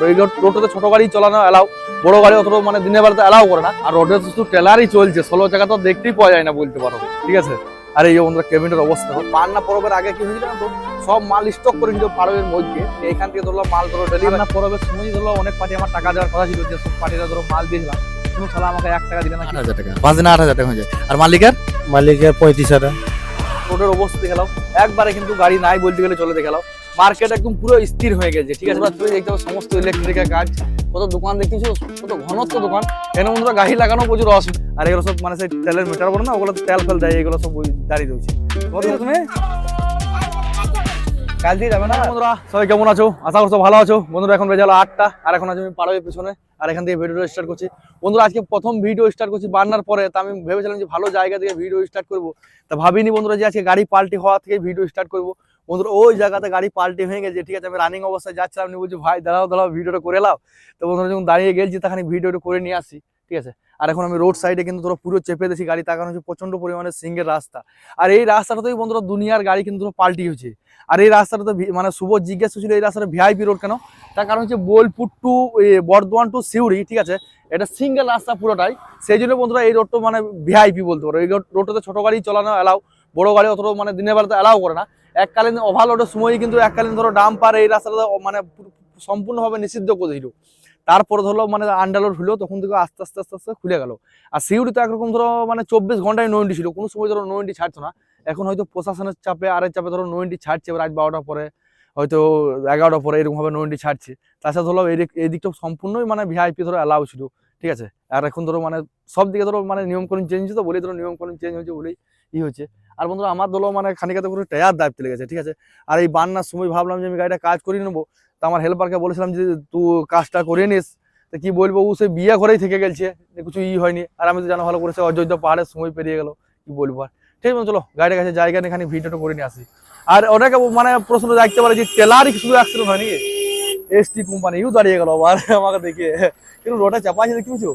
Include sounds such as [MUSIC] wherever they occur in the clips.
Road- ছোট গাড়ি চালানো এলাও বড় গাড়ি অত মানে দিনের বেলাতে এলাও করে না। আর রোডে তো শুধু ট্রেলারই চলছে ষোলো চাকা তো দেখতেই পাওয়া যায় না বলতে পারো। ঠিক আছে? আর এই বন্ধুরা কেবিনের অবস্থা। দেখো পান্না পরবের আগে কি হয়েছিল না তো? সব মাল স্টক করে নিল পারবের মধ্যে। এইখান থেকে ধরলো মাল ধরো ডেলিভারি না পরবের সময় ধরলো অনেক পার্টি আমার টাকা দেওয়ার কথা ছিল যে সব পার্টিরা ধরো মাল দিয়েছিলাম। কোনো সালা আমাকে এক টাকা দিলে না আট হাজার টাকা। পাঁচ দিনে আট হাজার টাকা হয়ে যায়। আর মালিকের? মালিকের পঁয়ত্রিশ হাজার। রোডের অবস্থা দেখালাম। একবারে কিন্তু গাড়ি নাই বলতে গেলে চলে দেখালাম। মার্কেট একদম পুরো স্থির হয়ে গেছে, ঠিক আছে? তুমি দেখতে পাচ্ছ সমস্ত ইলেকট্রিকের কাজ, কত দোকান দেখতেছো কত ঘনত্ব দোকান। এখানে বন্ধুরা গাড়ি লাগানো প্রচুর অসুবিধা আর এগুলো সব মানে সেই তেলের মিটার বলে না, ওগুলো তেল ফেল দেয়, এগুলো সব দাঁড়িয়ে দিচ্ছে তুমি। কাল দিয়ে যাবে না বন্ধুরা? সবাই কেমন আছো? আশা করছ ভালো আছো। বন্ধুরা, এখন বেজে হলো আটটা, আর এখন আছি আমি পাড়াবের পিছনে, আর এখান থেকে ভিডিওটা স্টার্ট করছি। বন্ধুরা, আজকে প্রথম ভিডিও স্টার্ট করছি বান্নার পরে, তা আমি ভেবেছিলাম যে ভালো জায়গা থেকে ভিডিও স্টার্ট করব। তা ভাবিনি বন্ধুরা যে আজকে গাড়ি পাল্টি হওয়া থেকে ভিডিও স্টার্ট করব। বন্ধুরা ওই জায়গাতে গাড়ি পাল্টি হয়ে গেছে, ঠিক আছে, আমি রানিং অবস্থায় যাচ্ছিলাম, আমি বলছি, ভাই, দাঁড়াও দাঁড়াও, ভিডিওটা করে লাও। তো বন্ধুরা যখন দাঁড়িয়ে গেছি তখন ভিডিওটা করে নিয়ে আসি, ঠিক আছে? আর এখন আমি রোড সাইডে কিন্তু ধরো পুরো চেপে দিয়েছি, গাড়ি তার কারণ হচ্ছে প্রচণ্ড পরিমাণে সিঙ্গের রাস্তা। আর এই রাস্তাটাতেই বন্ধুরা দুনিয়ার গাড়ি কিন্তু পাল্টি হয়েছে আর এই রাস্তাটাতে মানে শুভ জিজ্ঞেস করছিল, এই রাস্তাটা ভিআইপি রোড কেন? তার কারণ হচ্ছে বোলপুর টু বর্ধমান টু সিউড়ি, ঠিক আছে? এটা সিঙ্গেল রাস্তা পুরোটাই। সেই জন্য বন্ধুরা এই রোডটা মানে ভিআইপি বলতে পারো। এই রোড- রোডটাতে ছোট গাড়ি চালানো এলাও বড় গাড়ি অত মানে দিনের বেলাতে এলাও করে না। এককালীন ওভারলোডের সময় কিন্তু এককালীন ধরো ডাম্পার এই রাস্তাটা মানে সম্পূর্ণভাবে নিষিদ্ধ করে দিল। তারপরে ধরো মানে আন্ডারলোড হলো, তখন থেকে আস্তে আস্তে আস্তে আস্তে খুলে গেল। আর সিউড়ি তো একরকম ধরো মানে চব্বিশ ঘন্টায় নয়েন্টি ছিল, কোনো সময় ধরো নয়েন্টি ছাড়তো না। এখন হয়তো প্রশাসনের চাপে, আরেক চাপে ধরো নয়েন্টি ছাড়ছে রাত বারোটার পরে, হয়তো এগারোটার পরে এরকমভাবে নয়েন্টি ছাড়ছে। তাছাড়া ধরো এই দিক- এই দিকটা সম্পূর্ণই মানে ভিআইপি ধরো অ্যালাউ ছিল, ঠিক আছে? আর এখন ধরো মানে সব দিকে ধরো মানে নিয়ম কানুন চেঞ্জ হচ্ছে তো বলেই ধরো নিয়ম কানুন চেঞ্জ হয়েছে বলেই ই হচ্ছে আর বন্ধুরা, আমার ধরো মানে খানিকাতে করে টায়ার দায়িত্ব লেগেছে ঠিক আছে? আর এই বান্নার সময় ভাবলাম যে আমি গাড়িটা কাজ করে নেব। তো আমার হেল্পারকে বলেছিলাম যে তুই কাজটা করে নিস। তো কি বলব, ও সে বিয়ে ঘরেই থেকে গেছে। কিছু ই হয়নি। আর আমি তো জানো, ভালো করেছে অযোধ্যা পাহাড়ের সময় পেরিয়ে গেল। কি বলব আর? ঠিক আছে, চলো গাড়ির কাছে জায়গা নিয়ে খানি ভিডিওটা করে নিয়ে আসি। আর অনেকে মানে প্রশ্ন রাখতে পারে যে, টেলারই শুধু অ্যাক্সিডেন্ট হয় এসটি এস কোম্পানি ইউ দাঁড়িয়ে গেল আবার আমাকে দেখে। কিন্তু রোডে চাপা আছে দেখতে পাচ্ছ?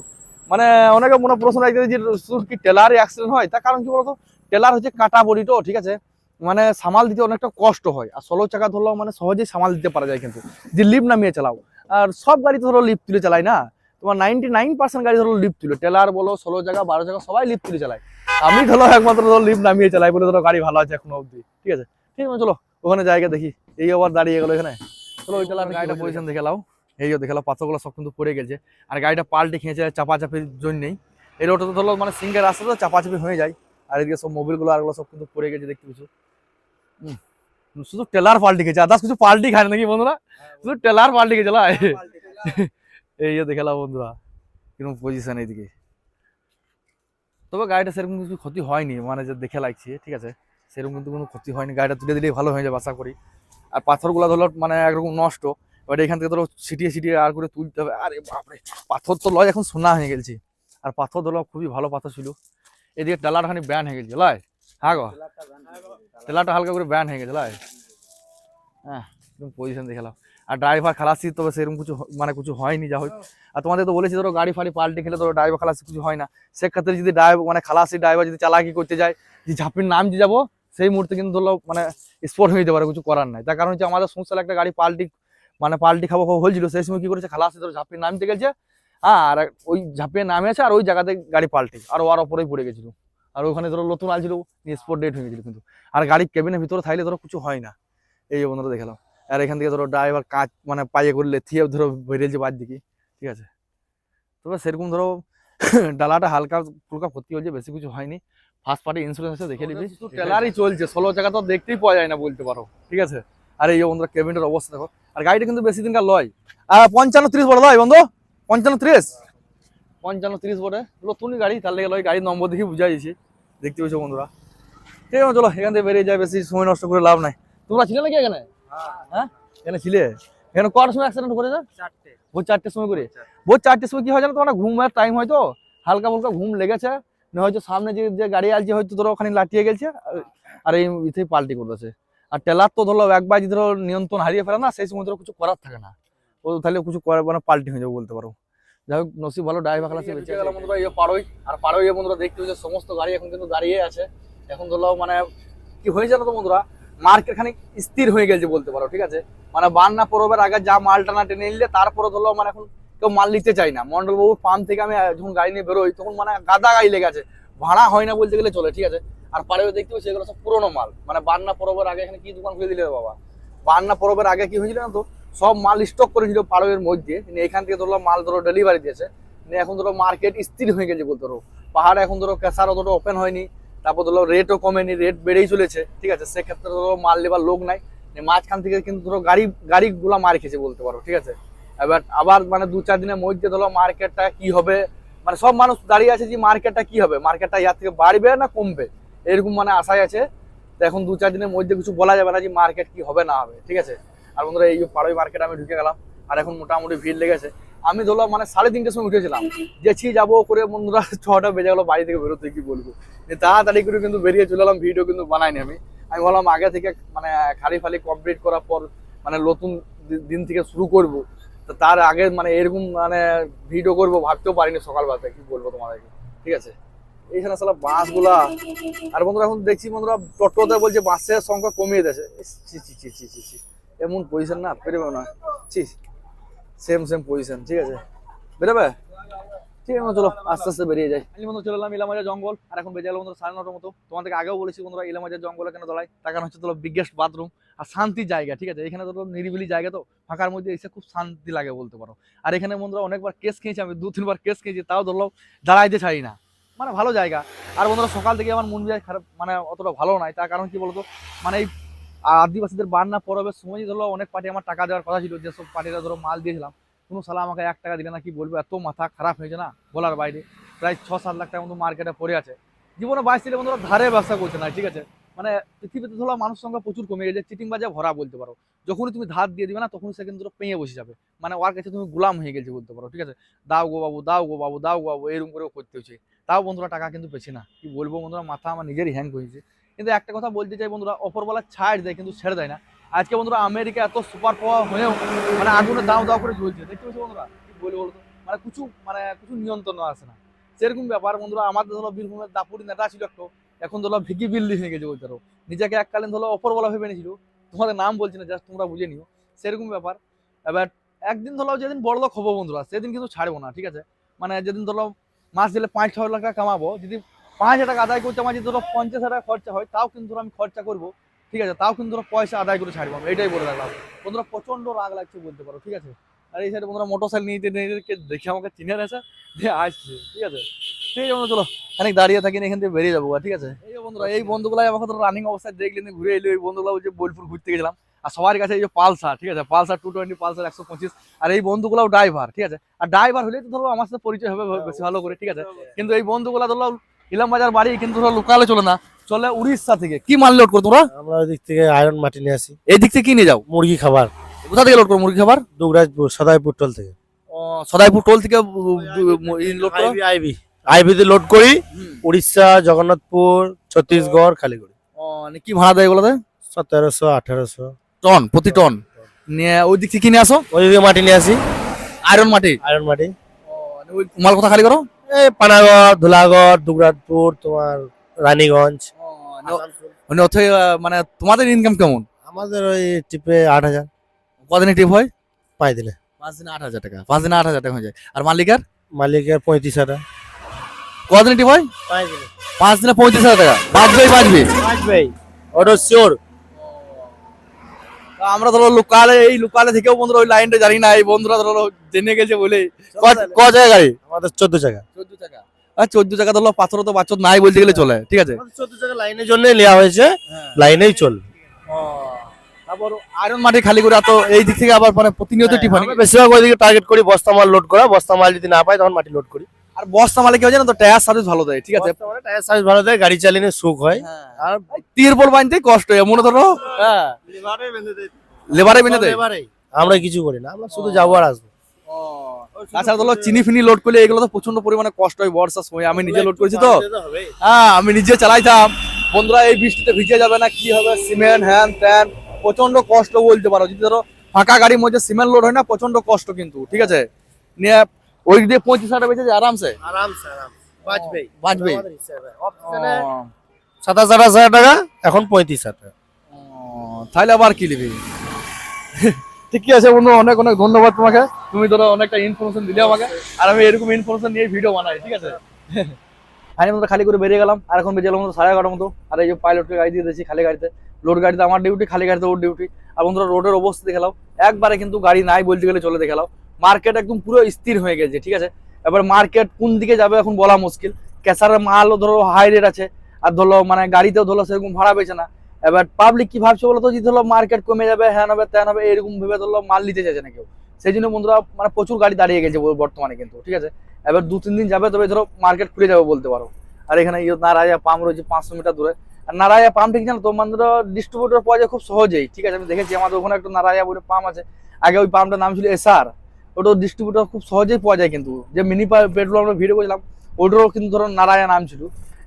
মানে অনেকে মনে প্রশ্ন রাখতে যে, শুধু কি টেলারই অ্যাক্সিডেন্ট হয়? তার কারণ কি বলতো? টেলার হচ্ছে কাটা বডি তো, ঠিক আছে? মানে সামাল দিতে অনেকটা কষ্ট হয়। আর ষোলো চাকা ধরলেও মানে সহজেই সামাল দিতে পারা যায় কিন্তু। যে লিপ নামিয়ে চালাও। আর সব গাড়ি তো ধরো লিপ তুলে চালায় না? তোমার নাইনটি নাইন পার্সেন্ট গাড়ি ধরো লিপ তুলে। টেলার বলো ষোলো জায়গা বারো জায়গা সবাই লিপ তুলে চালায়। আমি ধরো একমাত্র ধরো লিপ নামিয়ে চালাই বলে ধরো গাড়ি ভালো আছে এখনও অবধি। ঠিক আছে? ঠিক আছে, চলো, ওখানে জায়গা দেখি। এই আবার দাঁড়িয়ে গেলো এখানে। চলো, ওই টেলার গাড়িটা পজিশন দেখে লাও এই যে দেখে লাও পাথরগুলো সব কিন্তু পড়ে গেছে। আর গাড়িটা পাল্টে খেয়েছে, চাপাচাপির জন্যই। এই রোডটা তো ধরো মানে সিঙ্গেল রাস্তা তো চাপাচাপি হয়ে যায়। আর এদিকে সব মোবিলগুলো আরগুলো সব কিন্তু পড়ে গেছে দেখতে পাচ্ছ। শুধু টেলার পাল্টি খেয়েছে আদার্স কিছু পাল্টি খায় নাকি বন্ধুরা? শুধু টেলার পাল্টি লাই। [LAUGHS] এই যে দেখে লাও বন্ধুরা কীরকম পজিশন এইদিকে। তবে গাড়িটা সেরকম কিছু ক্ষতি হয়নি মানে যে দেখে লাগছে ঠিক আছে? সেরকম কিন্তু কোনো ক্ষতি হয়নি গাড়িটা তুলে দিলেই ভালো হয়ে যাবে আশা করি। আর পাথরগুলো ধরো মানে একরকম নষ্ট এবার এখান থেকে ধরো ছিটিয়ে ছিটিয়ে আর করে তুলতে হবে। আরে বাপরে পাথর তো লয় এখন সোনা হয়ে গেছে। আর পাথর ধরো খুবই ভালো পাথর ছিল। এদিকে টেলার খানি ব্যান হয়ে গেছে, লয়। হ্যাঁ গো। টেলারটা হালকা করে ব্যান হয়ে গেছে, লয়। হ্যাঁ পজিশন দেখালাম আর ড্রাইভার খালাসি, তবে সেরকম কিছু মানে কিছু হয়নি, যা হয় আর তোমাদের তো বলেছি, ধরো গাড়ি ফাড়ি পাল্টে খেলে ধরো ড্রাইভার খালাসি কিছু হয় না। সেক্ষেত্রে যদি ড্রাইভার মানে খালাসি ড্রাইভার যদি চালাকি করতে যায়, যে ঝাঁপির নাম যে যাব, সেই মুহূর্তে কিন্তু ধরো মানে স্পট হয়ে যেতে পারে, কিছু করার নাই। তার কারণ হচ্ছে আমাদের সংসারে একটা গাড়ি পাল্টি মানে পাল্টি খাব হয়েছিল, সেই সময় কি করেছে, খালাসি ধরো ঝাঁপির নামতে গেছে আর ওই ঝাঁপিয়ে নামে আছে আর ওই জায়গাতে গাড়ি পাল্টে আর ওর ওপরেই পড়ে গেছিল। আর ওখানে ধরো নতুন আলছিল স্পট ডেট হয়ে গেছিল কিন্তু। আর গাড়ির কেবিনের ভিতরে থাকলে ধরো কিছু হয় না। এই যে বন্ধুরা দেখালাম। আর এখান থেকে ধরো ড্রাইভার কাজ মানে পাইয়ে করলে থিয়ে ধরো বেরিয়েছে বাদ দিকে। ঠিক আছে? তবে সেরকম ধরো [COUGHS] ডালাটা হালকা ফুলকা ক্ষতি হয়েছে বেশি কিছু হয়নি। ফার্স্ট পার্টি ইন্স্যুরেন্স আছে দেখে নিবি। টেলারই চলছে। ষোলো জায়গা তো দেখতেই পাওয়া যায় না বলতে পারো। ঠিক আছে? আর এই বন্ধুরা কেবিনের অবস্থা দেখো। আর গাড়িটা কিন্তু বেশি দিনকার লয়। আর পঞ্চান্ন ত্রিশ বড় লয় বন্ধু। পঞ্চান্ন ত্রিশ? পঞ্চান্ন ত্রিশ বটে। নতুনই গাড়ি তার লেগে লয় গাড়ির নম্বর দেখে বুঝা যাচ্ছে দেখতে পেয়েছ বন্ধুরা? ঠিক আছে চলো এখান থেকে বেরিয়ে যায় বেশি সময় নষ্ট করে লাভ নাই। তোমরা ছিলে নাকি এখানে? হ্যাঁ? এখানে ছিলে? এখানে কটার সময় অ্যাক্সিডেন্ট করেছে? চারটে। ভোর চারটের সময় করে? ভোর চারটের সময় কি হয় জানো তোমার ঘুমের টাইম হয়তো হালকা ফুলকা ঘুম লেগেছে। না হয়তো সামনে যে যে গাড়ি আসছে হয়তো ধরো ওখানে লাটিয়ে গেছে আর- আর এই ইথেই পাল্টি করতেছে। আর টেলার তো ধরো একবার যদি ধরো নিয়ন্ত্রণ হারিয়ে ফেলে না সেই সময় ধরো কিছু করার থাকে না। ও তাহলে কিছু করার মানে পাল্টি হয়ে যাবে বলতে পারো। যাই হোক নসিব ভালো ড্রাইভার খালাসি বেঁচে গেল বন্ধুরা এই পাড়োই আর পাড়োই বন্ধুরা দেখতে হচ্ছে সমস্ত গাড়ি এখন কিন্তু দাঁড়িয়ে আছে। এখন ধরো মানে কি হয়েছে না তো বন্ধুরা? মার্কেট খানিক স্থির হয়ে গেছে বলতে পারো ঠিক আছে? মানে বান্না পরবের আগে যা মাল টানা টেনে নিলে তারপরে ধরো মানে এখন কেউ মাল নিতে চাই না। মন্ডলবাবুর পাম্প থেকে আমি যখন গাড়ি নিয়ে বেরোই তখন মানে গাদা গাড়ি লেগে আছে। ভাড়া হয় না বলতে গেলে চলে ঠিক আছে? আর পাড়ে দেখতে পাচ্ছি এগুলো সব পুরোনো মাল। মানে বান্না পরবের আগে এখানে কি দোকান খুলে দিলে বাবা? বান্না পরবের আগে কি হয়েছিল না তো? সব মাল স্টক করেছিল পাড়ের মধ্যে। এখান থেকে ধরো মাল ধরো ডেলিভারি দিয়েছে। এখন ধরো মার্কেট স্থির হয়ে গেছে বলতে ধরো। পাহাড়ে এখন ধরো ক্যাসার অতটা ওপেন হয়নি। তারপর ধরো রেটও কমেনি রেট বেড়েই চলেছে। ঠিক আছে? সেক্ষেত্রে ধরো মাল নেবার লোক নাই। মাঝখান থেকে কিন্তু ধরো গাড়ি, গাড়িগুলা মার খেয়েছে বলতে পারো। ঠিক আছে? এবার আবার মানে দু চার দিনের মধ্যে ধরো মার্কেটটা কি হবে? মানে সব মানুষ দাঁড়িয়ে আছে যে মার্কেটটা কি হবে? মার্কেটটা ইয়ার থেকে বাড়বে না কমবে? এরকম মানে আশায় আছে। তো এখন দু চার দিনের মধ্যে কিছু বলা যাবে না যে মার্কেট কি হবে না হবে। ঠিক আছে? আর বন্ধুরা, এই পাড়াই মার্কেট আমি ঢুকে গেলাম, আর এখন মোটামুটি ভিড় লেগেছে। আমি ধরলাম মানে সাড়ে তিনটের সময় উঠেছিলাম। যেছি যাব করে বন্ধুরা, ছটা বেজে গেলো, বাড়ি থেকে বেরোতে, কি বলব? তাড়াতাড়ি করে কিন্তু বেরিয়ে চলে এলাম ভিডিও কিন্তু বানাইনি আমি। আমি বললাম আগে থেকে মানে খালি ফালি কমপ্লিট করার পর মানে নতুন দিন থেকে শুরু করব। তো তার আগে মানে এরকম মানে ভিডিও করব, ভাবতেও পারিনি সকালবেলাতে, কি বলব তোমাদেরকে? ঠিক আছে? এইখানে আসলে বাসগুলা, আর বন্ধুরা, এখন দেখছি বন্ধুরা, টোটোতে বলছে, বাসের সংখ্যা কমিয়ে দিয়েছে। ছি ছি ছি ছি ছি। এমন পজিশন না বেরোবে না। ছি সেম সেম পজিশন ঠিক আছে? বেরোবে? ঠিক আছে, চলো, আস্তে আস্তে বেরিয়ে যাই। আমি বন্ধু, চলে এলাম ইলামাজা জঙ্গল। আর এখন বেজে গেল বন্ধুরা সাড়ে নটার মতো। তোমাদেরকে আগেও বলেছি বন্ধুরা ইলামাজার জঙ্গলে কেন দলাই তার কারণ হচ্ছে তোলো বিগেস্ট বাথরুম আর শান্তির জায়গা, ঠিক আছে? এখানে তো নিরিবিলি জায়গা তো। ফাঁকার মধ্যে এসে খুব শান্তি লাগে বলতে পারো। আর এখানে বন্ধুরা অনেকবার কেস খেয়েছি আমি, দু, তিনবার কেস খেয়েছি, তাও ধরলো দাঁড়াইতে ছাড়ি না। মানে ভালো জায়গা। আর বন্ধুরা সকাল থেকে আমার মন মেজাজ খারাপ মানে অতটা ভালো নাই তার কারণ কি বলতো? মানে এই আদিবাসীদের বান্না পরবের সময় ধরো অনেক পার্টি আমার টাকা দেওয়ার কথা ছিল, যেসব পার্টিরা ধরো মাল দিয়েছিলাম, কোনো সালা আমাকে এক টাকা দিলে না কি বলব, এত মাথা খারাপ হয়েছে না বলার বাইরে, প্রায় ছ সাত লাখ টাকা মতো মার্কেটে পড়ে আছে। জীবনে বাইশ ছিল বন্ধুরা ধারে ব্যবসা করছে না, ঠিক আছে? মানে পৃথিবীতে ধরো মানুষ সংখ্যা প্রচুর কমে গেছে, চিটিং বাজে ভরা বলতে পারো। যখনই তুমি ধার দিয়ে দিবে না, তখনই সে কিন্তু পেয়ে বসে যাবে। মানে ওর কাছে তুমি গোলাম হয়ে গেছে বলতে পারো, ঠিক আছে? দাও গো বাবু, দাও গো বাবু, দাও গো বাবু এরকম করেও করতে হচ্ছে। তাও বন্ধুরা টাকা কিন্তু পেছি না। কি বলব বন্ধুরা, মাথা আমার নিজেরই হ্যাং হয়েছে। কিন্তু একটা কথা বলতে চাই বন্ধুরা, অপরবেলা ছাড় দেয় কিন্তু ছেড়ে দেয় না। আজকে বন্ধুরা আমেরিকা এত সুপার পাওয়ার হয়েও মানে আগুনে দাও দাও করে জ্বলছে। দেখতে পাচ্ছি বন্ধুরা, কি বলব বলতো? মানে কিছু মানে কিছু নিয়ন্ত্রণ আসে না। সেরকম ব্যাপার বন্ধুরা আমাদের ধরো বীরভূমের দাপুরি নেতা ছিল একটু, এখন ধরো ভিকি বিল্লি হয়ে গেছে বলতে নিজেকে এককালীন ধরো অপরবেলা ভেবে নিয়েছিল, তোমাদের নাম বলছি না জাস্ট তোমরা বুঝে নিও। সেরকম ব্যাপার। এবার একদিন ধরো যেদিন বড় লোক হব বন্ধুরা, সেদিন কিন্তু ছাড়বো না, ঠিক আছে? মানে যেদিন ধরো মাস দিলে পাঁচ ছয় লাখ টাকা কামাবো, যদি পাঁচ হাজার টাকা আদায় করতে আমার যদি ধরো পঞ্চাশ হাজার খরচা হয়, তাও কিন্তু আমি খরচা করব। ঠিক আছে, তাও কিন্তু পয়সা আদায় করে ছাড়বো আমি, এটাই বলে রাখলাম। বন্ধুরা প্রচণ্ড রাগ লাগছে বলতে পারো, ঠিক আছে? আর এই সাইডে বন্ধুরা মোটর নিয়ে নিয়ে দেখে আমাকে চিনে রয়েছে যে আসছে, ঠিক আছে? ঠিক আছে চলো, খানিক দাঁড়িয়ে থাকি, এখান থেকে বেরিয়ে যাব ঠিক আছে? এই বন্ধুরা, এই বন্ধুগুলাই আমাকে তো রানিং অবস্থায় দেখলেন ঘুরে এলো, এই বন্ধুগুলো যে বোলপুর ঘুরতে গেছিলাম। আর সবার কাছে এই যে পালসার, ঠিক আছে? পালসার টু টোয়েন্টি পালসার একশো পঁচিশ, আর এই বন্ধুগুলাও ড্রাইভার ঠিক আছে? আর ড্রাইভার হলে তো ধরো আমার সাথে পরিচয় হবে বেশি ভালো করে, ঠিক আছে? কিন্তু এই বন্ধুগুলা ধরো ইলাম বাজার বাড়ি কিন্তু ধরো লোকালে চলে না। চলে উড়িষ্যা থেকে। কি মাল লোড করো তোমরা আমরা ওই দিক থেকে আয়রন মাটি নিয়ে আসি। এই দিক থেকে কি নিয়ে যাও? মুরগি খাবার। কোথা থেকে লোড করো মুরগি খাবার? দুবরাজপুর সদাইপুর টোল থেকে। সদাইপুর টোল থেকে লোড করো? আইবি আইবি আইবিতে লোড করি। উড়িষ্যা জগন্নাথপুর ছত্তিশগড় খালিগুড়ি মানে কি ভাড়া দেয় এগুলোতে সতেরোশো আঠারোশো। টন প্রতি টন। নিয়ে ওই দিক থেকে কিনে আসো? ওই দিকে মাটি নিয়ে আসি। আয়রন মাটি। আয়রন মাটি। ওই মাল কোথা খালি করো? পানাগড় ধুলাগড় দুবরাজপুর তোমার রানীগঞ্জ মানে আহ, মানে তোমাদের ইনকাম কেমন? আমাদের ওই টিপে আট হাজার। কদিনে টিপ হয়? পাঁচ দিনে। পাঁচ দিনে আট হাজার টাকা। পাঁচ দিনে আট হাজার টাকা হয়ে যায়। আর মালিকের? মালিকের পঁয়ত্রিশ হাজার। কদিনে টিপ হয়? পাঁচ দিনে। পাঁচ দিনে পঁয়ত্রিশ হাজার টাকা। বাঁচবেই বাঁচবে পাঁচবেই ওটা শিওর আমরা ধরো লোকালে এই লোকালে থেকেও বন্ধুরা ওই লাইনটা জানি না এই বন্ধুরা ধরো জেনে গেছে বলে। ক- জায়গা গাড়ি আমাদের চোদ্দ টাকা চোদ্দ আর চোদ্দ ধরো পাথর তো বাচ্চা নাই বলতে গেলে চলে ঠিক আছে? চোদ্দ টাকা লাইনের জন্য নেওয়া হয়েছে লাইনেই চল। তারপর আয়রন মাটি খালি করে এত এই দিক থেকে আবার মানে প্রতিনিয়ত টিফানি আমরা বেশিরভাগ ওইদিকে টার্গেট করি বস্তা মাল লোড করা বস্তা মাল যদি না পাই তখন মাটি লোড করি। আর বস্তা মালে কি হয় জানো তো টায়ার সার্ভিস ভালো দেয় ঠিক আছে? টায়ার সাইজ ভালো দেয় গাড়ি চালিয়ে সুখ হয়। আর তিরপল বানতে কষ্ট হয় মনে ধরো। হ্যাঁ। লেবারে বেঁধে দেয়। আমরা কিছু করি না আমরা শুধু যাব আর আসব। তাছাড়া ধরো চিনি ফিনি লোড করলে এগুলো তো প্রচণ্ড পরিমাণে কষ্ট হয় বর্ষার সময়। আমি নিজে লোড করেছি তো। হ্যাঁ আমি নিজে চালাইতাম। বন্ধুরা এই বৃষ্টিতে ভিজে যাবে না কি হবে? সিমেন্ট হ্যান ত্যান প্রচণ্ড কষ্ট বলতে পারো। যদি ধরো ফাঁকা গাড়ির মধ্যে সিমেন্ট লোড হয় না প্রচণ্ড কষ্ট কিন্তু ঠিক আছে? নিয়ে ওই দিয়ে পঁচিশ হাজার বেঁচে যায় আরামসে? আরামসে আরাম বাঁচবেই। বাঁচবেই। সাতাশ আঠাশ হাজার টাকা এখন পঁয়ত্রিশ হাজার তাহলে আবার কি নিবি? ঠিকই আছে বন্ধু অনেক অনেক ধন্যবাদ তোমাকে। তুমি ধরো অনেকটা ইনফরমেশন দিলে আমাকে আর আমি এরকম ইনফরমেশন নিয়ে ভিডিও বানাই ঠিক আছে? ফাইনাল মতো খালি করে বেরিয়ে গেলাম আর এখন বেরিয়ে গেলাম মতো সাড়ে এগারোটার মতো। আর এই যে পাইলটকে গাড়ি দিয়ে দিয়েছি খালি গাড়িতে। লোড গাড়িতে আমার ডিউটি খালি গাড়িতে ওর ডিউটি আর বন্ধুরা রোডের অবস্থা দেখালাম একবারে কিন্তু গাড়ি নাই বলতে গেলে চলে দেখালাম মার্কেট একদম পুরো স্থির হয়ে গেছে, ঠিক আছে? এবার মার্কেট কোন দিকে যাবে এখন বলা মুশকিল। ক্যাসারের মালও ধরো হাই রেট আছে, আর ধরো মানে গাড়িতেও ধরো সেরকম ভাড়া পেয়েছে না। এবার পাবলিক কি ভাবছে বলতো? যে ধরো মার্কেট কমে যাবে হ্যান হবে ত্যান হবে এরকম ভেবে ধরো মাল নিতে চাইছে না কেউ। সেই জন্য বন্ধুরা মানে প্রচুর গাড়ি দাঁড়িয়ে গেছে বর্তমানে কিন্তু, ঠিক আছে? এবার দু, তিন দিন যাবে, তবে ধরো মার্কেট খুলে যাবে বলতে পারো। আর এখানে নারায়া পাম্প রয়েছে পাঁচশো মিটার দূরে। আর নারায়া পাম্প ঠিক জানো তো? মানে ডিস্ট্রিবিউটর পাওয়া যায় খুব সহজেই, ঠিক আছে? আমি দেখেছি, আমাদের ওখানে একটা নারায়া বলে পাম্প আছে। আগে ওই পাম্পটার নাম ছিল এসআর ওটা ডিস্ট্রিবিউটর খুব সহজেই পাওয়া যায় কিন্তু। যে মিনি পেট্রোল আমরা ভিডিও করেছিলাম, ওটারও কিন্তু ধরো নারায়ণ নাম ছিল।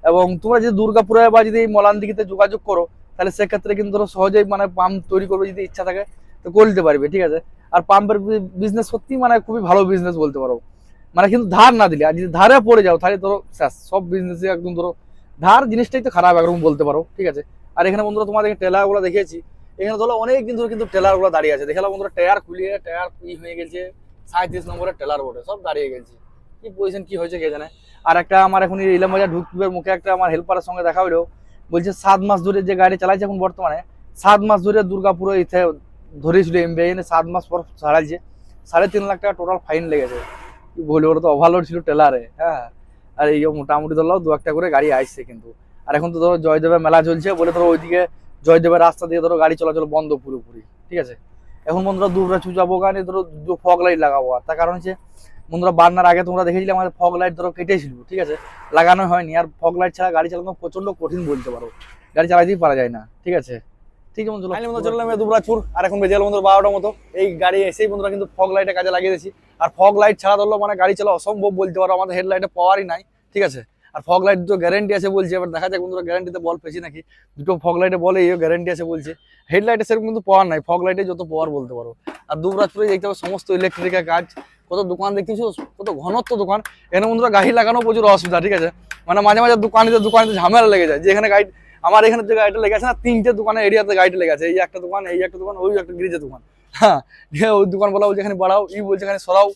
এবং তোমরা যদি দুর্গাপুরে বা যদি মলান দিঘিতে যোগাযোগ করো, তাহলে সেক্ষেত্রে কিন্তু ধরো সহজেই মানে পাম্প তৈরি করবে যদি ইচ্ছা থাকে, তো করে দিতে পারবে, ঠিক আছে? আর পাম্পের বিজনেস সত্যি মানে খুবই ভালো বিজনেস বলতে পারো। মানে কিন্তু ধার না দিলে, আর যদি ধারে পড়ে যাও, তাহলে ধরো শেষ, সব বিজনেসে একদম ধরো ধার জিনিসটাই তো খারাপ একরকম বলতে পারো, ঠিক আছে? আর এখানে বন্ধুরা তোমাদের টেলারগুলো দেখিয়েছি। এখানে ধরো অনেক দিন ধরে কিন্তু টেলারগুলো দাঁড়িয়ে আছে। দেখালাম বন্ধুরা, টায়ার খুলিয়ে, টায়ার ই হয়ে গেছে। সাঁত্রিশ নম্বরের টেলার বোর্ডে সব দাঁড়িয়ে গেছে। কি পজিশন কি হয়েছে কে জানে আর একটা আমার এখন ইলাম বাজার ঢুকবে, মুখে একটা আমার হেল্পারের সঙ্গে দেখা হলো বলছে, সাত মাস ধরে যে গাড়ি চালাইছে এখন বর্তমানে, সাত মাস ধরে দুর্গাপুরে ইথে ধরেছিল এমবিআই এনে সাত মাস পর ছাড়াইছে সাড়ে তিন লাখ টাকা টোটাল ফাইন লেগেছে। কি বলি ওরা তো ওভারলোড ছিল টেলারে হ্যাঁ। আর এই মোটামুটি ধরো দু একটা করে গাড়ি আসছে কিন্তু। আর এখন তো ধরো জয়দেবের মেলা চলছে, বলে ধরো ওইদিকে জয়দেবের রাস্তা দিয়ে ধরো গাড়ি চলাচল বন্ধ পুরোপুরি, ঠিক আছে? এখন বন্ধুরা দুবরা চু যাব কারণে ধরো ফগ লাইট লাগাবো। আর তার কারণ হচ্ছে, বন্ধুরা বান্নার আগে তোমরা দেখেছিলে আমাদের ফগ লাইট ধরো কেটেছিল, ঠিক আছে? লাগানো হয়নি। আর ফগ লাইট ছাড়া গাড়ি চালানো প্রচণ্ড কঠিন বলতে পারো। গাড়ি চালাতেই পারা যায় না, ঠিক আছে? ঠিক আছে বন্ধুরা? চললাম দুবরাচুর আর এখন বেজে গেল বন্ধুরা বারোটার মতো। এই গাড়ি এসেই বন্ধুরা কিন্তু ফগ লাইটে কাজে লাগিয়ে দিয়েছি। আর ফগ লাইট ছাড়া ধরলো মানে গাড়ি চালা অসম্ভব বলতে পারো, আমাদের হেডলাইটে পাওয়ারই নাই, ঠিক আছে? আর ফগ লাইট তো গ্যারেন্টি আছে বলছে, এবার দেখা যাক বন্ধুরা গ্যারেন্টিতে বল পেয়েছি নাকি? দুটো ফগ লাইটে বলে এই গ্যারেন্টি আছে বলছে। হেডলাইটে সেরকম কিন্তু পাওয়ার নাই ফগ লাইটে যত পাওয়ার বলতে পারো। আর দুবরাজপুরে দেখতে হবে সমস্ত ইলেকট্রিকের কাজ, কত দোকান দেখতেছি কত ঘনত্ব দোকান। এখানে বন্ধুরা গাড়ি লাগানো প্রচুর অসুবিধা, ঠিক আছে? মানে মাঝে মাঝে দোকানে দোকানে ঝামেলা লেগে যায়। যে এখানে গাড়ি, আমার এখানে যে গাড়িটা লেগে আছে না, তিনটে দোকানে এরিয়াতে গাড়িটা লেগে আছে। এই একটা দোকান, এই একটা দোকান, ওই একটা গ্রিজের দোকান। হ্যাঁ ওই দোকান বলা বলছে, এখানে বাড়াও, ই বলছে, এখানে সরাও।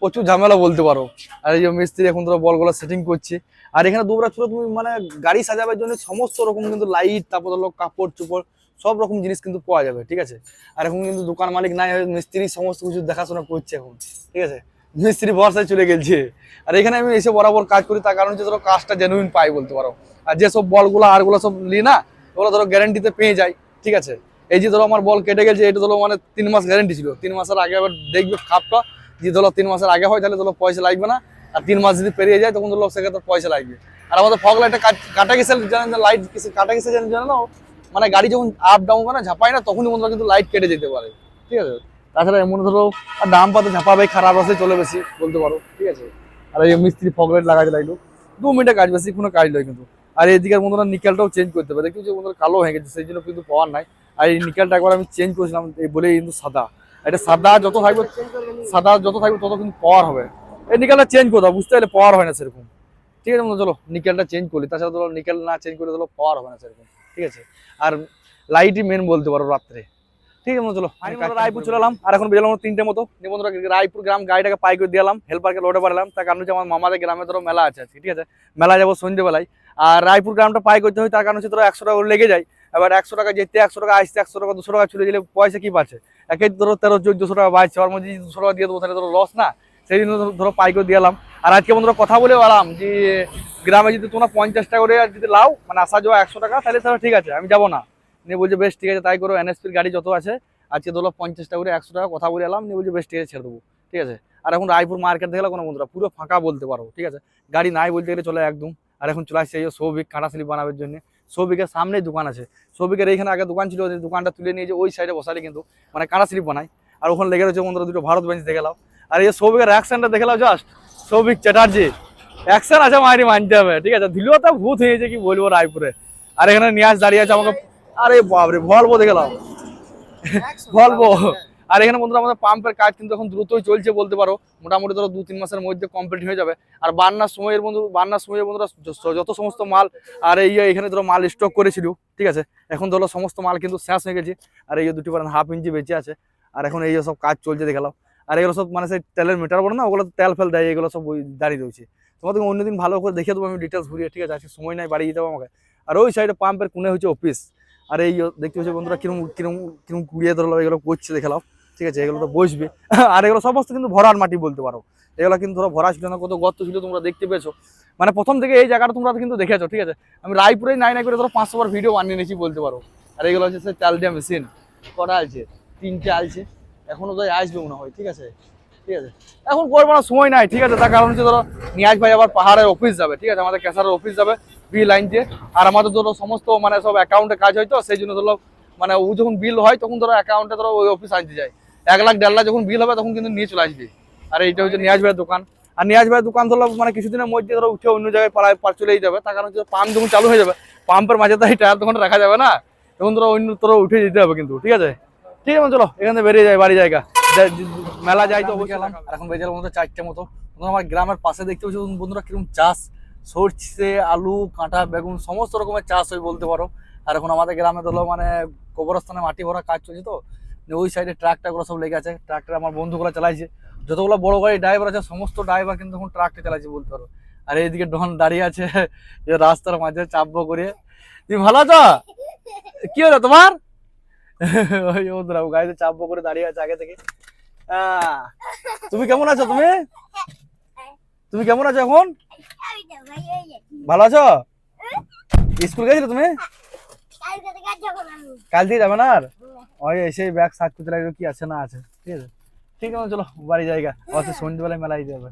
প্রচুর ঝামেলা বলতে পারো। আর এই যে মিস্ত্রি এখন তোরা বলগুলো সেটিং করছে। আর এখানে দুবরা ছিল তুমি মানে গাড়ি সাজাবার জন্য সমস্ত রকম কিন্তু লাইট তারপর ধরো কাপড় চোপড়, সব রকম জিনিস কিন্তু পাওয়া যাবে, ঠিক আছে? আর এখন কিন্তু দোকান মালিক নাই মিস্ত্রি সমস্ত কিছু দেখাশোনা করছে এখন, ঠিক আছে? মিস্ত্রি ভরসায় চলে গেছে। আর এখানে আমি এসে বরাবর কাজ করি, তার কারণ হচ্ছে ধরো কাজটা জেনুইন পাই বলতে পারো। আর যেসব বলগুলো, আরগুলো সব লি না ওগুলো ধরো গ্যারান্টিতে পেয়ে যায়, ঠিক আছে? এই যে ধরো আমার বল কেটে গেছে, এটা ধরো মানে তিন মাস গ্যারেন্টি ছিল। তিন মাসের আগে আবার দেখবে খাপটা, যে ধরো তিন মাসের আগে হয়, তাহলে ধরো পয়সা লাগবে না। আর তিন মাস যদি পেরিয়ে যায়, তখন ধরো সেক্ষেত্রে পয়সা লাগবে। আর আমাদের ফগ লাইটটা কাটা গেছে জানেন লাইট কাটা গেছে জানেন জানো মানে গাড়ি যখন আপ ডাউন করে না, ঝাপায় না, তখনই বন্ধুরা কিন্তু লাইট কেটে যেতে পারে। ঠিক আছে? তাছাড়া এমন ধরো দাম পাতে ঝাঁপাবে, খারাপ আছে চলে বেশি, বলতে পারো। ঠিক আছে? আর এই মিস্ত্রি ফগ লাইট লাগাতে লাগল। দু মিনিটে কাজ বেশি, কোনো কাজ নয় কিন্তু। আর এইদিকের বন্ধুরা নিকেলটাও চেঞ্জ করতে পারে। দেখি যে কালো হয়ে গেছে, সেই জন্য কিন্তু পাওয়ার নাই। আর এই নিকেলটা একবার আমি চেঞ্জ করেছিলাম বলে কিন্তু সাদা। এটা সাদা যত থাকবে, সাদা যত থাকবে তত কিন্তু পাওয়ার হবে। এই নিকেলটা চেঞ্জ করতে হবে বুঝতে পারলে পাওয়ার হয় না সেরকম। ঠিক আছে চলো নিকেলটা চেঞ্জ করি। তাছাড়া ধরো নিকেল না চেঞ্জ করে ধরো পাওয়ার হবে না সেরকম। ঠিক আছে? আর লাইটই মেন বলতে পারো রাত্রে। ঠিক আছে চলো আমি রায়পুর চলে এলাম। আর এখন বেরোলাম তিনটে মতো। যে বন্ধুরা রায়পুর গ্রাম গাড়িটাকে পাই করে দিলাম হেল্পারকে লোডে পারলাম তার কারণ হচ্ছে আমার মামাদের গ্রামে ধরো মেলা আছে আজকে ঠিক আছে? মেলা যাব সন্ধ্যেবেলায়। আর রায়পুর গ্রামটা পাই করতে হয় তার কারণ হচ্ছে ধরো একশো টাকা করে লেগে যায়। এবার একশো টাকা যেতে একশো টাকা আসতে একশো টাকা দুশো টাকা চলে গেলে পয়সা কি পাচ্ছে একে ধরো তেরো চোদ্দশো টাকা বাঁচছে। ওর মধ্যে দুশো টাকা দিয়ে দেবো তাহলে ধরো লস না। সেই জন্য ধরো- ধরো পাই করে দিলাম আর আজকে বন্ধুরা কথা বলে বললাম যে, গ্রামে যদি তোমরা পঞ্চাশ টাকা করে আর যদি লাও মানে আসা যাওয়া একশো টাকা, তাহলে তাহলে ঠিক আছে, আমি যাব না। নিয়ে বলছে, বেশ, ঠিক আছে, তাই করো এনএসপির গাড়ি যত আছে, আজকে ধরো পঞ্চাশ টাকা করে একশো টাকা, কথা বলে এলাম, নিয়ে বলছে, বেশ, ঠিক আছে, ছেড়ে দেবো। ঠিক আছে? আর এখন রায়পুর মার্কেট দেখলে কোনো বন্ধুরা? পুরো ফাঁকা বলতে পারো, ঠিক আছে? গাড়ি নাই বলতে গেলে চলে একদম। আর এখন চলে আসছে সৌভিক কাঁটা স্লিপ বানাবার জন্য। সৌভিকের সামনেই দোকান আছে। সৌভিকের এইখানে আগে দোকান ছিল দোকানটা তুলে নিয়ে যে ওই সাইডে বসালে কিন্তু মানে কাঁটা স্লিপ বানায়। আর ওখানে লেগে রয়েছে বন্ধুরা দুটো ভারত বেঞ্চ দেখে নাও আর এই সৌভিকের অ্যাকশনটা দেখে নাও জাস্ট সৌভিক চ্যাটার্জি। অ্যাকশন আছে মারি মানতে হবে ঠিক আছে? দিলেও তো ভূত হয়েছে কি বলব রায়পুরে। আর এখানে নিয়াজ দাঁড়িয়ে আছে আমাকে আরে বাপরে ভলবো দেখে নাও ভলবো আর এখানে বন্ধুরা আমাদের পাম্পের কাজ কিন্তু এখন দ্রুতই চলছে বলতে পারো। মোটামুটি ধরো দু তিন মাসের মধ্যে কমপ্লিট হয়ে যাবে। আর বান্নার সময়ের বন্ধু বান্নার সময়ের বন্ধুরা যত সমস্ত মাল আর এই এখানে ধরো মাল স্টক করেছিল ঠিক আছে? এখন ধরো সমস্ত মাল কিন্তু শেষ হয়ে গেছে। আর এই দুটি পারেন হাফ ইঞ্চি বেঁচে আছে। আর এখন এই সব কাজ চলছে দেখালাম আর এগুলো সব মানে সেই তেলের মিটার বলে না, ওগুলো তেল ফেল দেয়, এগুলো সব দাঁড়িয়ে রয়েছে। তোমাদের অন্যদিন ভালো করে দেখে দেবো, আমি ডিটেলস ঘুরিয়ে, ঠিক আছে? আজকে সময় নাই বাড়ি যেতে আমাকে। আর ওই সাইডে পাম্পের কোণে হচ্ছে অফিস আর এই দেখতে হচ্ছে বন্ধুরা, কিরম কিরম কিরম কুড়িয়ে ধরলো, এগুলো করছে দেখালাম ঠিক আছে, এগুলো তো বসবে। [LAUGHS] আর এগুলো সমস্ত কিন্তু ভরার মাটি বলতে পারো। এগুলো কিন্তু ধরো ভরা ছিল না, কত গর্ত ছিল তোমরা দেখতে পেয়েছ। মানে প্রথম থেকে এই জায়গাটা তোমরা কিন্তু দেখেছ, ঠিক আছে? আমি রায়পুরেই নাই নাই করে ধরো পাঁচশো বার ভিডিও বানিয়ে নিয়েছি বলতে পারো। আর এগুলো হচ্ছে সে চাল দেওয়া মেশিন কটা আছে? তিনটে আলছে এখনও তো আসবে মনে হয়, ঠিক আছে? ঠিক আছে? এখন করব না, সময় নাই, ঠিক আছে? তার কারণ হচ্ছে ধরো, নিয়াজ ভাই আবার পাহাড়ের অফিস যাবে, ঠিক আছে? আমাদের ক্যাসারের অফিস যাবে বি লাইনতে আর আমাদের ধরো সমস্ত মানে সব অ্যাকাউন্টে কাজ হয় তো, সেই জন্য ধরো মানে ও যখন বিল হয়, তখন ধরো অ্যাকাউন্টে ধরো ওই অফিস আনতে যায়। এক লাখ, দেড় লাখ যখন বিল হবে, তখন কিন্তু নিয়ে চলে আসবে। আর এইটা হচ্ছে নিয়াজ ভাইয়ের দোকান। আর নিয়াজ ভাইয়ের দোকান ধরো মানে কিছুদিনের মধ্যে ধরো উঠে অন্য জায়গায় পাড়ায় পার চলেই যাবে। তার কারণ হচ্ছে পাম্প যখন চালু হয়ে যাবে পাম্পের মাঝে তো টায়ার দোকানটা রাখা যাবে না। তখন ধরো অন্য তোর উঠে যেতে হবে কিন্তু, ঠিক আছে? ঠিক আছে, চলো, এখান থেকে বেরিয়ে যায় বাড়ি জায়গা। মেলা যাই তো গেলাম, এখন বেজে মতো চারটে মতো। আমার গ্রামের পাশে দেখতে পাচ্ছি বন্ধুরা কীরকম চাষ, সরষে, আলু, কাঁটা, বেগুন, সমস্ত রকমের চাষ হয় বলতে পারো। আর এখন আমাদের গ্রামে ধরো মানে কবরস্থানে মাটি ভরা কাজ চলছে তো ওই সাইডে ট্রাকটাগুলো সব লেগে আছে। ট্রাকটা আমার বন্ধুগুলো চালাইছে। যতগুলো বড় গাড়ি ড্রাইভার আছে, সমস্ত ড্রাইভার কিন্তু এখন ট্রাকটা চালাইছে বলতে পারো। আর এইদিকে ডন দাঁড়িয়ে আছে, যে রাস্তার মাঝে চাপবো করে। তুমি ভালো আছো? কি হলো তোমার? ওই বন্ধুরা, গাড়িতে চাপবো করে দাঁড়িয়ে আছে আগে থেকে। তুমি কেমন আছো তুমি? তুমি কেমন আছো এখন? ভালো আছো? স্কুল গেছিলে তুমি? কাল দিয়ে যাবে না আর? ওই এসে ব্যাগ সার্চ করতে লাগল, কি আছে না আছে। ঠিক আছে। ঠিক আছে, চলো, বাড়ি জায়গা অবশ্যই সন্ধ্যেবেলায় মেলায় যাবে।